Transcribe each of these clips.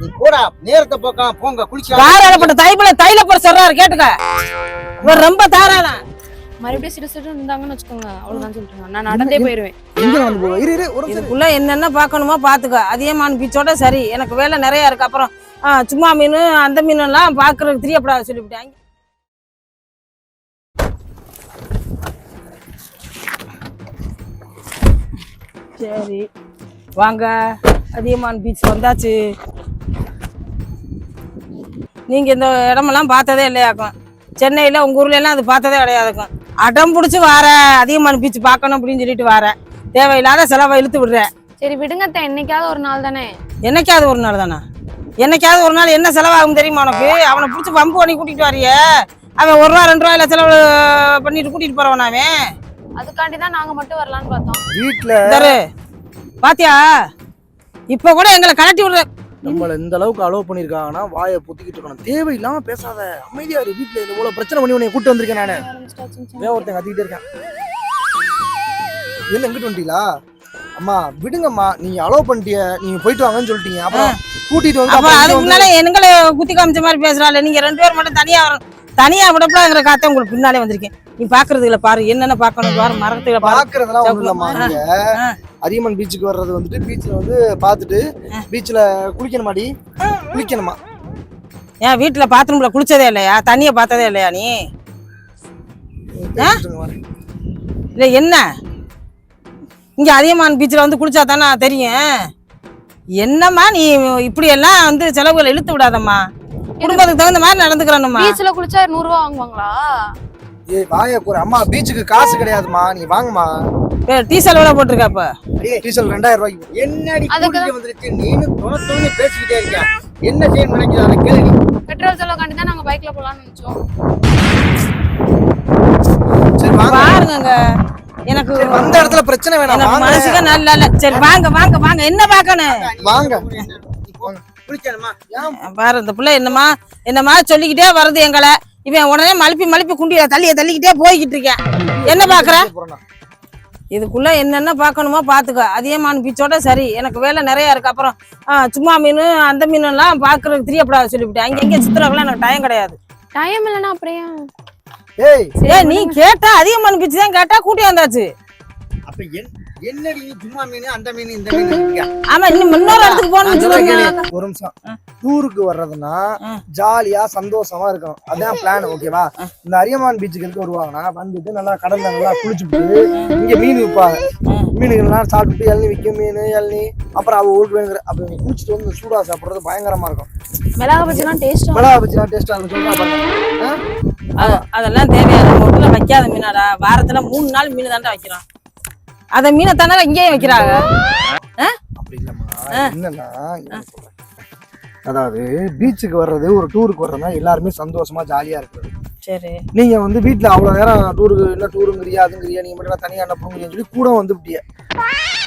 நீ போடா நேரத்தை போக்க போங்க குளிச்சு தாராளப்பட்ட தைப்பில தைல போற சொல்றாரு கேட்டுக்க. ரொம்ப தாராளம் மறுபடியும் சிறு சிறு இருந்தாங்கன்னு வச்சுக்கோங்க அவ்வளவுதான் சொல்லிட்டு நான் நடந்தே போயிருவேன். இதுக்குள்ள என்னென்ன பார்க்கணுமோ பாத்துக்க அதிகமான பீச்சோட சரி எனக்கு வேலை நிறைய இருக்கு. அப்புறம் சும்மா மீன் அந்த மீன் எல்லாம் பாக்குறதுக்கு தெரியப்படாது சொல்லிவிட்டாங்க சரி. வாங்க. அதிகமான பீச் வந்தாச்சு. நீங்க இந்த இடமெல்லாம் பார்த்ததே இல்லையாக்கும். சென்னையில உங்க ஊர்ல எல்லாம் அது பார்த்ததே கிடையாதுக்கும். அடம் பிடிச்சி வார அதிகமான பீச் பார்க்கணும் அப்படின்னு சொல்லிட்டு வாரேன் தேவையில்லாத செலவை இழுத்து விடுறேன் சரி விடுங்க அத்தை, என்னைக்காவது ஒரு நாள் தானே? என்னைக்காவது ஒரு நாள் தானே? என்னைக்காவது ஒரு நாள் என்ன செலவாகும் தெரியுமா உனக்கு? அவனை பிடிச்சி பம்பு பண்ணி கூட்டிட்டு வரிய. அவன் ஒரு ரூபா ரெண்டு ரூபாயில செலவு பண்ணிட்டு கூட்டிட்டு போறவன் அவன்? அதுக்காண்டி தான் நாங்க மட்டும் வரலான்னு பார்த்தோம். வீட்ல பாத்தியா? இப்ப கூட எங்களை கலட்டி விடுற நம்மள இந்த அளவுக்கு அலோவ் பண்ணிருக்காங்கன்னா வாயை பொத்திக்கிட்டு இருக்கணும். தேவையில்லாம பேசாத. அமைதியா இரு. வீட்ல இது போல பிரச்சனை பண்ணி உன்னை கூட்டு வந்திருக்கேன் நானு. வேற ஒருத்தன் கத்திக்கிட்டே இருக்கேன். என்ன எங்கிட்டு வந்துட்டீங்களா? அம்மா விடுங்கம்மா. நீங்க அலோவ் பண்ணிட்டிய நீங்க போயிட்டு வாங்கன்னு சொல்லிட்டீங்க. அப்புறம் கூட்டிட்டு வந்து அப்ப அதுக்கு முன்னால எங்களை குத்தி காமிச்ச மாதிரி பேசுறாள். நீங்க ரெண்டு பேரும் மட்டும் தனியா வரணும் தனியா விடப்படாங்கிற காத்த உங்களுக்கு பின்னாலே வந்திருக்கேன். நீ பாக்குறதுல பாரு என்னென்ன பாக்கணும் பாரு மரத்துல பாரு. பாக்குறதெல்லாம் ஒண்ணும் இல்லம்மா. அதியமன் பீச்சுக்கு வர்றது வந்துட்டு பீச்ல வந்து பார்த்துட்டு பீச்ல குளிக்கணுமாடி? குளிக்கணுமா? ஏன் வீட்டுல பாத்ரூம்ல குளிச்சதே இல்லையா? தண்ணிய பார்த்ததே இல்லையா நீ. இல்ல என்ன? இங்க அதிகமான பீச்சில் வந்து குளிச்சா தானே தெரியும். என்னம்மா நீ இப்படி எல்லாம் வந்து செலவுகளை இழுத்து விடாதம்மா. குடும்பத்துக்கு தகுந்த மாதிரி நடந்துக்கிறணுமா பீச்ல குளிச்சா நூறு ரூபா வாங்குவாங்களா? ஏய் வாய போற அம்மா பீச்சுக்கு காசு கிடையாதுமா நீ வாங்கம்மா. டீ செலவுல போட்டிருக்கா இப்ப டீசல் ரெண்டாயிரம் ரூபாய்க்கு என்னடி கூட்டிட்டு வந்துருச்சு? நீனு துணத்துணி பேசிக்கிட்டே இருக்க. என்ன செய்யணும் நினைக்கிறத அதை கேளு நீ. பெட்ரோல் செலவுக்காண்டி தான் நாங்க பைக்ல போலாம்னு நினைச்சோம். சரி வாங்க. பாருங்க எனக்கு வந்த இடத்துல பிரச்சனை வேணாம். எனக்கு மனசுக்கு நல்ல இல்ல. சரி வாங்க வாங்க வாங்க. என்ன பார்க்கணும்? வாங்க. பாரு இந்த பிள்ளை என்னமா என்னமா சொல்லிக்கிட்டே வருது எங்களை. இவன் உடனே மழுப்பி மழுப்பி குண்டிய தள்ளிய தள்ளிக்கிட்டே போய்கிட்டு இருக்கேன். என்ன பாக்குற. இதுக்குள்ள என்னென்ன பார்க்கணுமோ பாத்துக்க அதிகமான பீச்சோட சரி. எனக்கு வேலை நிறைய இருக்கு. அப்புறம் சும்மா மீன் அந்த மீன் எல்லாம் பாக்குறதுக்கு தெரியப்படாது சொல்லிவிட்டேன். அங்க இங்க சித்திரக்கெல்லாம் எனக்கு டைம் கிடையாது. டைம் இல்லைன்னா அப்படியே ஏய். ஏய் நீ கேட்டா அதிகமான பீச் தான் கேட்டா கூட்டி வந்தாச்சு. அப்ப என் என்னடி நீ சும்மா மீன் அந்த மீன் இந்த மீன்? ஆமா இன்னும் இன்னொரு இடத்துக்கு போகணும்னு. சொல்லுங்க ஒரு நிமிஷம். டூருக்கு வர்றதுன்னா. ஜாலியா சந்தோஷமா இருக்கணும். அதான் பிளான் ஓகேவா இந்த அரியமான் பீச்சுக்கு எதுக்கு வருவாங்கன்னா வந்துட்டு நல்லா கடல்ல நல்லா குளிச்சுட்டு இங்க மீன் விற்பாங்க மீனுகள்லாம் சாப்பிட்டு இளநி விற்கும் மீன் இளநி. அப்புறம் அவ ஊருக்கு வேணுங்கிற அப்ப குளிச்சுட்டு வந்து சூடா சாப்பிடுறது பயங்கரமா இருக்கும். மிளகா பஜ்ஜிலாம் டேஸ்டா மிளகா பச்சிலாம் டேஸ்டா இருக்கும்? அது- அதெல்லாம் தேவையான முதல்ல வைக்காத மீனாடா. வாரத்துல மூணு நாள் மீன் தாண்டா வைக்கிறோம். அத மீனை தானே இங்கேயும் வைக்கிறாங்க? அப்படி இல்லம்மா. என்னன்னா. அதாவது பீச்சுக்கு வர்றது ஒரு டூருக்கு வர்றதுனா எல்லாருமே சந்தோஷமா ஜாலியா இருக்கிறது சரி. நீங்க வந்து வீட்ல அவ்வளவு நேரம் டூருக்கு இல்ல டூருங்கிறியா அதுங்கிறியா நீங்க மட்டும் தனியா அனுப்புங்கன்னு சொல்லி கூட வந்து விட்டிய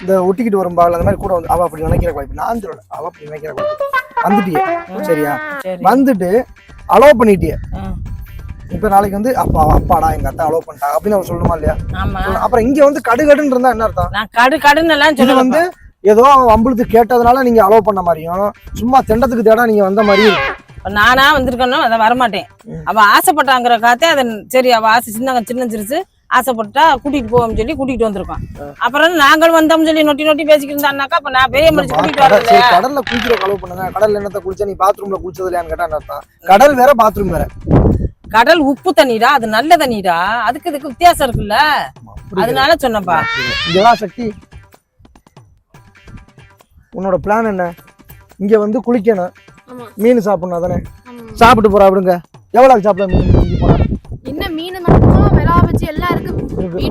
இந்த ஒட்டிக்கிட்டு வரும்பாள் அந்த மாதிரி கூட வந்து அவ அப்படி நினைக்கிற வாய்ப்பு நான் சொல்லல அவ அப்படி நினைக்கிற வாய்ப்பு வந்துட்டிய சரியா? சரி. வந்துட்டு அலோவ் பண்ணிட்டிய. இப்ப நாளைக்கு வந்து அப்பா அப்பாடா எங்க அத்தை அலோவ் பண்ணிட்டாங்க அப்படின்னு அவன் சொல்லணுமா இல்லையா? அப்புறம் இங்க வந்து கடுகடுன்னு இருந்தா என்ன அர்த்தம்? கடு கடுன்னு எல்லாம் சொல்ல வந்து ஏதோ அம்பளுக்கு கேட்டதுனால நீங்க அலோவ் பண்ண மாதிரியும் சும்மா தெண்டத்துக்கு தேடா நீங்க வந்த மாதிரியும் நானா வந்திருக்கணும் அதை வரமாட்டேன். அவ ஆசைப்பட்டாங்கிற காத்தே அதை சரி அவ ஆசை சின்ன சின்ன சிறுசு ஆசைப்பட்டா கூட்டிட்டு போவோம்னு சொல்லி கூட்டிட்டு வந்திருக்கோம் அப்புறம் நாங்கள் வந்தோம்னு சொல்லி நொட்டி நொட்டி பேசிக்கிட்டு இருந்தான்னாக்கா அப்ப நான் பெரிய மனுஷன் கூட்டிட்டு கடல் வரல. கடல்ல குளிக்கிற கலவு பண்ணுங்க கடல்ல என்னத்த குளிச்சா நீ பாத்ரூம்ல குளிச்சது இல்லையான்னு கேட்டா கடல் வேற பாத்ரூம் வேற. கடல் உப்பு தண்ணிடா அது நல்ல தண்ணிடா. அதுக்கு இதுக்கு வித்தியாசம் இருக்குல்ல. அதனால சொன்னப்பா சக்தி. உன்னோட பிளான் என்ன? இங்க வந்து குளிக்கணும். மீன் சாப்பிடணும் ஆமா. சாப்பிட்டு போறா அப்படிங்க எவ்வளவு சாப்பிட மீன் இங்க? என்ன மீன் மட்டுமா.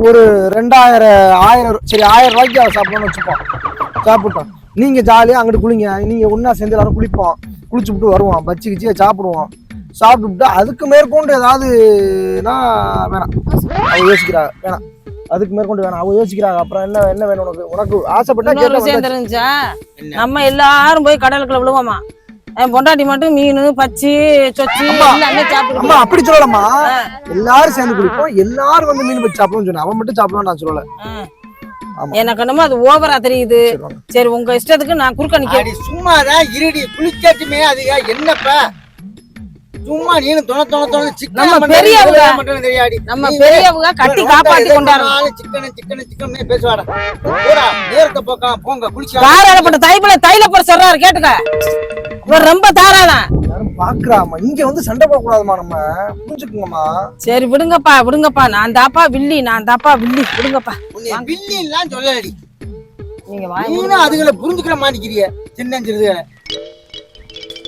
ஒரு ரெண்டாயிரம் ஆயிரம் சரி ஆயிரம் ரூபாய்க்கு அவன் சாப்பிடணும்னு வச்சுப்போம். சாப்பிட்டோம். நீங்க ஜாலியா அங்கிட்டு குளிங்க. நீங்க ஒண்ணா சேர்ந்து எல்லாரும் குளிப்போம். குளிச்சு விட்டு வருவோம். பச்சி கிச்சியை சாப்பிடுவோம். சாப்பிட்டுட்டு அதுக்கு மேற்கொண்டு ஏதாவதுனா வேணாம். அவ யோசிக்கிறா. வேணாம். அதுக்கு மேற்கொண்டு வேணாம். அவ யோசிக்கிறாங்க. அப்புறம் என்ன என்ன வேணும் உனக்கு? உனக்கு ஆசைப்பட்டா கேட்டா என்ன? நம்ம எல்லாரும் போய் கடலுக்குள்ள விழுவோமா? என் பொண்டாட்டி மட்டும் மீன் பச்சி சொச்சி அம்மா அப்படி சொல்லலம்மா. எல்லாரும் சேர்ந்து குளிப்போம். எல்லாரும் வந்து மீன் வச்சு சாப்பிடுவோம்னு சொன்னேன். அவன் மட்டும் சாப்பிடுவான்னு நான் சொல்லல. எனக்கு என்னமோ அது ஓவரா தெரியுது. சரி உங்க இஷ்டத்துக்கு நான் குறுக்க நிக்க அடி சும்மாதான் இருடி குளிக்காட்டுமே அது என்னப்பா? சும்மா நீனு தொண தொண தொண சிக்கன் நம்ம பெரியவங்க. மட்டும் தெரியாடி. நம்ம நீ பெரியவங்க கட்டி காப்பாத்தி கொண்டாடணும் சிக்கன் சிக்கன் சிக்கன் பேசுவாடா. போடா நேரத்தை போக்கலாம் போங்க குளிச்சு தாராளப்பட்ட தைப்புல தைல போட சொல்றாரு கேட்டுக்க. இவர் ரொம்ப தாராளம். யாரும் பாக்குறாமா இங்க வந்து சண்டை போடக்கூடாதுமா நம்ம? புரிஞ்சுக்குங்கம்மா. சரி விடுங்கப்பா விடுங்கப்பா. நான் தாப்பா வில்லி நான் தாப்பா வில்லி. விடுங்கப்பா. வில்லி எல்லாம் சொல்லலடி. நீங்க வாங்க அதுகளை புரிஞ்சுக்கிற மாட்டேங்கிறிய சின்ன சிறுது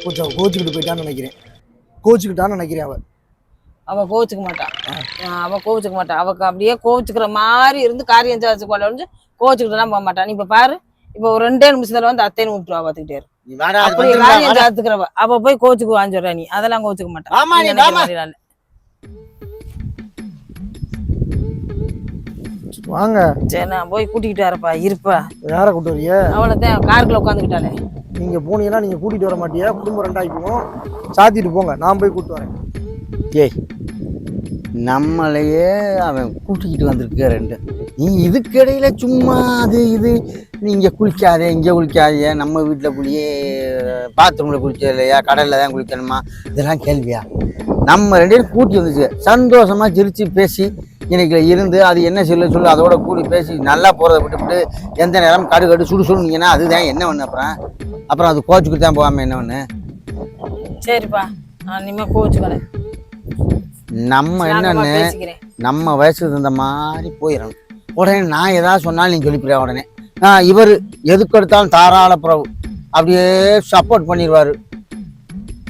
கொஞ்சம் கோச்சுக்கிட்டு போயிட்டான்னு நினைக்கிறேன். கோச்சுக்கிட்டான்னு நினைக்கிறேன் அவ அவ கோவிச்சுக்க மாட்டான் அவ கோவிச்சுக்க மாட்டான் அவக்கு அப்படியே கோவிச்சுக்கிற மாதிரி இருந்து காரியம் சாச்சு கொள்ள வந்து கோவிச்சுக்கிட்டுலாம் போக மாட்டான் இப்ப பாரு இப்ப ஒரு ரெண்டே நிமிஷத்துல வந்து அத்தைன்னு விட்டுருவா அது அப்படி காரியம். சாத்துக்கிறவ அவ போய் கோச்சுக்கு வாங்கிடுறா நீ. அதெல்லாம் கோச்சுக்க மாட்டான். வாங்க. சரி நான் போய் கூட்டிக்கிட்டு வரப்பா இருப்பா. யாரை கூட்டு வரீங்க அவ்வளவுதான் காருக்குள்ள உட்காந்துக்கிட்டாலே நீங்க போனீங்கன்னா நீங்க கூட்டிட்டு வர மாட்டியா? குடும்பம் ரெண்டாயிக்கும் சாத்திட்டு போங்க நான் போய் கூட்டு வரேன். ஏய் நம்மளையே அவன் கூட்டிக்கிட்டு வந்திருக்க ரெண்டு. நீ இதுக்கிடையில் சும்மா அது இது. நீங்க குளிக்காதே இங்கே குளிக்காதே. நம்ம வீட்டில் குளியே பாத்ரூமில் குளிக்க இல்லையா? கடலில் தான் குளிக்கணுமா? இதெல்லாம் கேள்வியா? நம்ம ரெண்டு பேரும் கூட்டி வந்துச்சு. சந்தோஷமாக சிரித்து பேசி இன்னைக்கு இருந்து அது என்ன சொல்ல சொல்லு அதோட கூடி பேசி நல்லா போகிறத விட்டுவிட்டு எந்த நேரம் கடு கடு சுடு சுடுனீங்கன்னா அதுதான் என்ன ஒன்று அப்புறம்? அப்புறம் அது கோச்சுக்கிட்டு தான் போகாமல் என்ன ஒன்று சரிப்பா. நான் இனிமே கோச்சுக்கிறேன். நம்ம என்னன்னு நம்ம வயசுக்கு தகுந்த மாதிரி போயிடணும். உடனே நான் ஏதாவது சொன்னாலும் நீ சொல்லிப்பிடுற உடனே. இவர் எதுக்கு எடுத்தாலும் தாராள பிரபு அப்படியே சப்போர்ட் பண்ணிடுவாரு.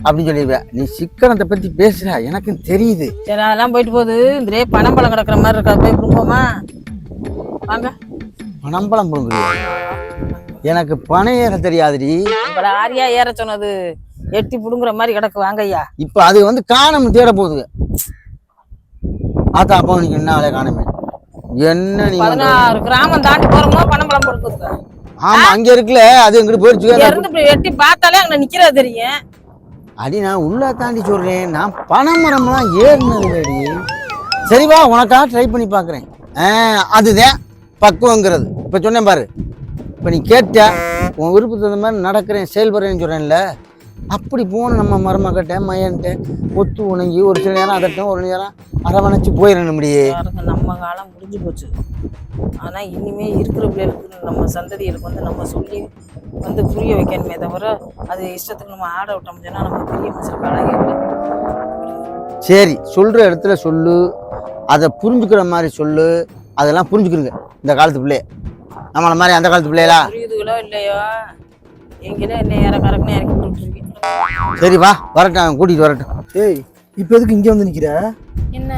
அப்படின்னு சொல்லிடுவேன் நீ சிக்கனத்தை பத்தி பேசுற எனக்கு தெரியுது. சரி அதெல்லாம் போயிட்டு போகுது. இந்த பணம் பழம் கிடக்குற மாதிரி இருக்கா? போய் குடும்பமா? வாங்க. பணம்பழம் புடுங்குறியா எனக்கு பணம் ஏற தெரியாதுடி. ஆரியா ஏற சொன்னது. எட்டி புடுங்குற மாதிரி கிடக்கு வாங்க ஐயா. இப்ப அது வந்து காணாம தேட போகுது. ஆத்தா அப்பா உனக்கு என்ன வேலை காணுமே. என்ன நீ? பதினாறு கிராமம் தாண்டி போறோமோ பணம் பழம் கொடுக்குதுக்கா ஆமா அங்க இருக்குல்ல அது எங்கிட்டு போயிடுச்சு இருந்து எட்டி பார்த்தாலே அங்க நிக்கிறது தெரியும். அடி நான் உள்ள தாண்டி சொல்றேன். நான் பனைமரம்லாம் ஏறினதுலடி சரி வா உனக்கா ட்ரை பண்ணி பார்க்குறேன். அதுதான் பக்குவங்கிறது. இப்போ சொன்னேன் பாரு. இப்போ நீ கேட்ட உன் விருப்பத்துக்கு தகுந்த மாதிரி நடக்கிறேன் செயல்படுறேன்னு சொல்கிறேன்ல அப்படி போன நம்ம மருமகிட்ட மையன்ட்ட ஒத்து உணங்கி ஒரு சில நேரம் அதட்டும் ஒரு நேரம் அரவணைச்சு போயிடணும் முடியே நம்ம காலம் முடிஞ்சு போச்சு. ஆனா இனிமே இருக்கிற பிள்ளைகளுக்கு நம்ம சந்ததிகளுக்கு வந்து நம்ம சொல்லி வந்து புரிய வைக்கணுமே தவிர அது இஷ்டத்துக்கு நம்ம ஆட விட்டோம் சொன்னா நம்ம பெரிய மனுஷன் கலாகிடல சரி சொல்கிற இடத்துல சொல்லு. அதை புரிஞ்சுக்கிற மாதிரி சொல்லு. அதெல்லாம் புரிஞ்சுக்கிறங்க இந்த காலத்து பிள்ளைய. நம்மளை மாதிரி அந்த காலத்து பிள்ளைகளா? புரியுதுகளோ இல்லையோ? எங்கிட்ட என்ன இற கறக்குன்னு இறக்கி சரி வா. வரட்டும் அவன் கூட்டிகிட்டு வரட்டும். ஏய் இப்போ எதுக்கு இங்க வந்து நிக்கிற? என்ன?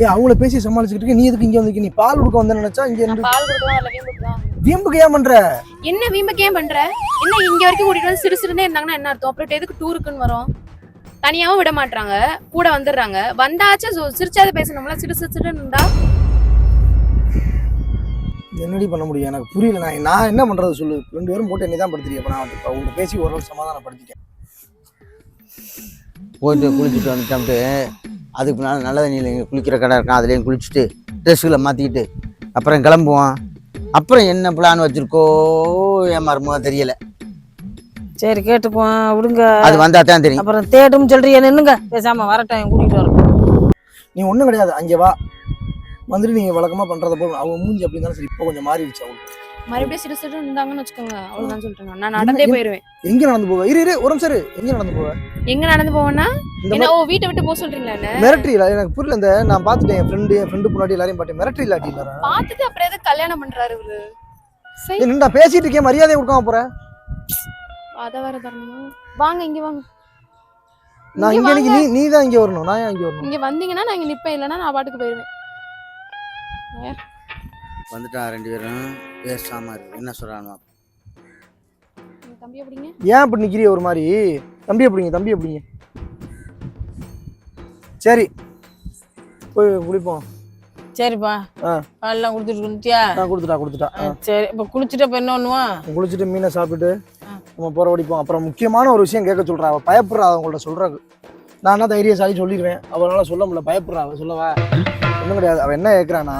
ஏய் அவங்கள பேசி சமாளிச்சுக்கிட்டு இருக்க, நீ எதுக்கு இங்க வந்து நிக்க? நீ பால் கொடுக்க வந்த நினைச்சா இங்க இருந்து பால் கொடுக்கலாம் இல்ல வீம்பு கொடுக்கலாம் வீம்புக்கு ஏன் பண்ற? என்ன வீம்புக்கு ஏன் பண்ற? என்ன இங்க வரைக்கும் கூட்டிட்டு வந்து சிறு சிறுனே இருந்தாங்கன்னா என்ன அர்த்தம்? அப்புறம் எதுக்கு டூருக்குன்னு வரோம்? தனியாவும் விட மாட்றாங்க. கூட வந்துடுறாங்க. வந்தாச்சும் சு- சிரிச்சாவது பேசணும்ல? சிறு சிறு சிறுன்னு இருந்தா? என்னடி பண்ண முடியும்? எனக்கு புரியல. நான் நான் என்ன பண்றது சொல்லு. ரெண்டு பேரும் போட்டு என்னை தான் படுத்துறீங்க அப்ப நான் இப்ப உங்கள்ட்ட பேசி ஓரளவு சமாதானப்படுத்திட்டேன். போயிட்டு குளிச்சுட்டு வந்துட்டோம்ட்டு அதுக்கு பின்னால் நல்ல தண்ணியில் இங்கே குளிக்கிற கடை இருக்கான் அதுலேயும் குளிச்சுட்டு ட்ரெஸ்ஸுகளை மாற்றிக்கிட்டு அப்புறம் கிளம்புவோம். அப்புறம் என்ன பிளான் வச்சுருக்கோ என் மருமக தெரியல. சரி கேட்டுக்குவோம் விடுங்க. அது வந்தால் தான் தெரியும். அப்புறம் தேடும் சொல்றிய நின்னுங்க பேசாம வரட்டும் கூட்டிட்டு வரட்டும் நீ ஒண்ணும் கிடையாது அங்கே வா. வந்துட்டு நீங்க வழக்கமா பண்றத போல அவங்க மூஞ்சி அப்படி இருந்தாலும் சரி இப்போ கொஞ்சம் மாறிடுச்சு அவங்களுக்கு மறுபடியும் சிறு சிறு இருந்தாங்கன்னு வச்சுக்கோங்க. அவ்வளவுதான் சொல்லிட்டு நான். நடந்தே போயிருவேன். எங்க நடந்து போவ? இரு இரு ஒரு நிமிஷம் எங்க நடந்து போவ? எங்க நடந்து போவேன்னா? ஓ வீட்டை விட்டு போக சொல்றீங்களா மிரட்டரி இல்ல எனக்கு புரியல இந்த நான் பார்த்துட்டேன் என் ஃப்ரெண்டு என் ஃப்ரெண்டு முன்னாடி எல்லாரையும் பார்த்தேன் மிரட்டரி இல்லாட்டி இல்ல பார்த்துட்டு அப்புறம் எதுக்கு கல்யாணம் பண்றாரு இவரு? சரி நின்றா பேசிட்டு இருக்கேன் மரியாதை கொடுக்காம போற. அத வேற தரணுமா? வாங்க இங்க வாங்க. நான் இங்க நீ நீ தான் இங்க வரணும் நான் இங்க வரணும்? இங்க வந்தீங்கன்னா நான் இங்க நிப்பேன் இல்லைன்னா நான் பாட்டுக்கு போயிருவேன். வந்துட்டான் ரெண்டு பேரும். பேசாமல் இருக்கு என்ன எப்படிங்க? ஏன் இப்படி நிக்கிறிய ஒரு மாதிரி? தம்பி எப்படிங்க? தம்பி எப்படிங்க? சரி. போய் குளிப்போம். சரிப்பா. ஆ. பால்லாம் கொடுத்துட்டு நான் கொடுத்துட்டா கொடுத்துட்டா. சரி. இப்ப குளிச்சுட்டு இப்ப என்ன பண்ணுவான் குளிச்சுட்டு மீனை சாப்பிட்டுட்டு ஆ. நம்ம போற வடிப்போம் அப்புறம் முக்கியமான ஒரு விஷயம் கேட்க சொல்றா. அவ பயப்படுறா அவங்கள்ட்ட சொல்றாங்க நான் என்ன தைரியசாலி சொல்லிடுவேன். அவளால சொல்ல முடியல. பயப்படுறா அவ சொல்லவா? ஒன்றும் கிடையாது. அவன் என்ன கேட்குறான்னா.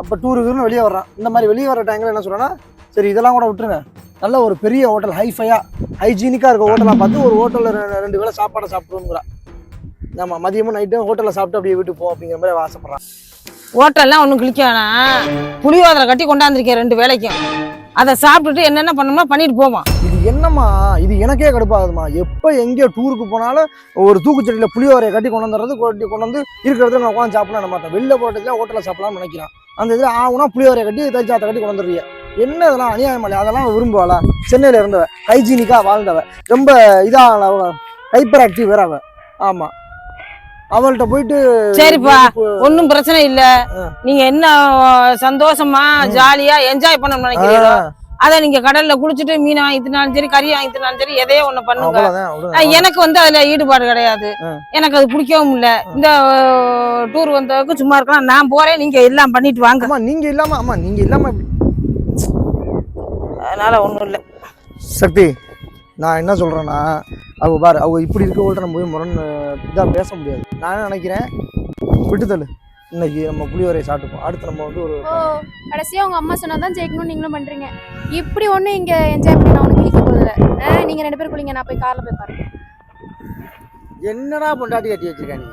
அப்போ டூருக்கு வெளியே வர்றான். இந்த மாதிரி வெளியே வர டைமில் என்ன சொல்றான்னா சரி இதெல்லாம் கூட விட்டுருங்க. நல்ல ஒரு பெரிய ஹோட்டல் ஹைஃபையா ஹைஜீனிக்காக இருக்க ஹோட்டலாக பார்த்து ஒரு ஹோட்டலில் ரெண்டு வேளை சாப்பாடை சாப்பிடுங்கிறான் ஆமாம் மதியமும் நைட்டும் ஹோட்டலில் சாப்பிட்டு அப்படியே வீட்டுக்கு போ அப்படிங்கிற மாதிரி ஆசைப்பட்றான். ஹோட்டல்லாம் ஒன்றும் கிளிக்க வேணாம் புளியோதரை கட்டி கொண்டாந்துருக்கேன் ரெண்டு வேலைக்கும் அதை சாப்பிட்டுட்டு என்னென்ன பண்ணணுமோ பண்ணிட்டு போவான். என்னம்மா? இது எனக்கே கடுப்பாகுதுமா எப்போ எங்கே டூருக்கு போனாலும் ஒரு தூக்குச்சட்டியில் புளியோரையை கட்டி கொண்டு வந்துடுறது கொட்டி கொண்டு வந்து இருக்கிறதுல நான் உட்காந்து சாப்பிடலாம் மாட்டேன். வெளில போட்டதுல ஹோட்டலில் சாப்பிடலாம்னு நினைக்கிறான். அந்த இதில் ஆகுனா புளியோரையை கட்டி தயிச்சாத்தை கட்டி கொண்டு வந்துடுறிய. என்ன இதெல்லாம் அநியாயம் இல்லையா? அதெல்லாம் விரும்புவாளா? சென்னையில் இருந்தவ ஹைஜீனிக்காக வாழ்ந்தவ ரொம்ப இதாக ஹைப்பர் ஆக்டிவ் வேற அவ ஆமாம் அவள்கிட்ட போயிட்டு சரிப்பா. ஒன்றும் பிரச்சனை இல்ல. நீங்க என்ன சந்தோஷமா ஜாலியா என்ஜாய் பண்ணணும்னு நினைக்கிறீங்களோ அதை நீங்க கடல்ல குளிச்சுட்டு மீனை வாங்கி தின்னாலும் சரி கறி வாங்கி தின்னாலும் சரி எதையோ ஒண்ணு பண்ணுங்க. எனக்கு வந்து அதுல ஈடுபாடு கிடையாது. எனக்கு அது பிடிக்கவும் இல்ல. இந்த டூர் வந்ததுக்கு சும்மா இருக்கலாம். நான் போறேன் நீங்க எல்லாம் பண்ணிட்டு வாங்க. இல்லாமல் அம்மா நீங்கள் இல்லாமல் எப்படி? அதனால ஒண்ணும் இல்ல. சக்தி நான் என்ன சொல்கிறேன்னா அவங்க பாரு அவங்க இப்படி இருக்கவங்கள்ட்ட நம்ம போய் முரண் இதாக பேச முடியாது. நான் நினைக்கிறேன் விட்டுத்தள்ளு இன்னைக்கு நம்ம புளியோரையை சாப்பிட்டுப்போம். அடுத்து நம்ம வந்து ஒரு ஓ கடைசியா உங்க அம்மா சொன்னாதான் ஜெயிக்கணும்னு நீங்களும் பண்றீங்க. இப்படி ஒண்ணு இங்க என்ஜாய் பண்ணி நான் உனக்கு கிழிக்க போதில்ல ஆ, நீங்க ரெண்டு பேரும் குளிங்க நான் போய் கார்ல போய் பாருங்க என்னடா பொண்டாட்டி கட்டி வச்சிருக்க நீ?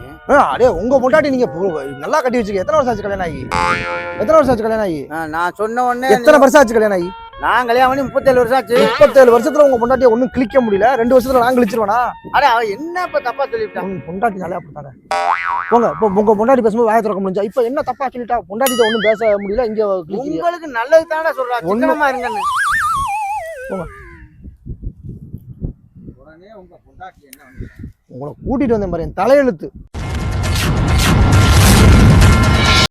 அடே உங்க பொண்டாட்டி நீங்க நல்லா கட்டி வச்சுக்க எத்தனை வருஷம் ஆச்சு கல்யாணம் ஆகி? எத்தனை வருஷம் ஆச்சு கல்யாணம் ஆகி? நான் சொன்ன உடனே எத்தனை வருஷம் ஆச்சு கல்யாணம் ஆகி? நான் கல்யாணம் பண்ணி முப்பத்தேழு வருஷம் ஆச்சு. முப்பத்தேழு வருஷத்துல உங்க பொண்டாட்டியை ஒன்றும் கிளிக்க முடியல. ரெண்டு வருஷத்துல நான் கிழிச்சிருவேனா அட அவ என்ன இப்ப தப்பா சொல்லிவிட்டான்? உங்க பொண்டாட்டினாலே அப்படித்தானே போங்க இப்போ உங்க பொண்டாட்டி பேசும்போது வாய திறக்க முடிஞ்சா? இப்போ என்ன தப்பா சொல்லிட்டா? பொண்டாட்டிட்ட ஒன்றும் பேச முடியல இங்க உங்களுக்கு நல்லது தானே சொல்றா. ஒண்ணும் இருங்கன்னு. உங்களை கூட்டிட்டு வந்தேன் பாரு என் தலையெழுத்து.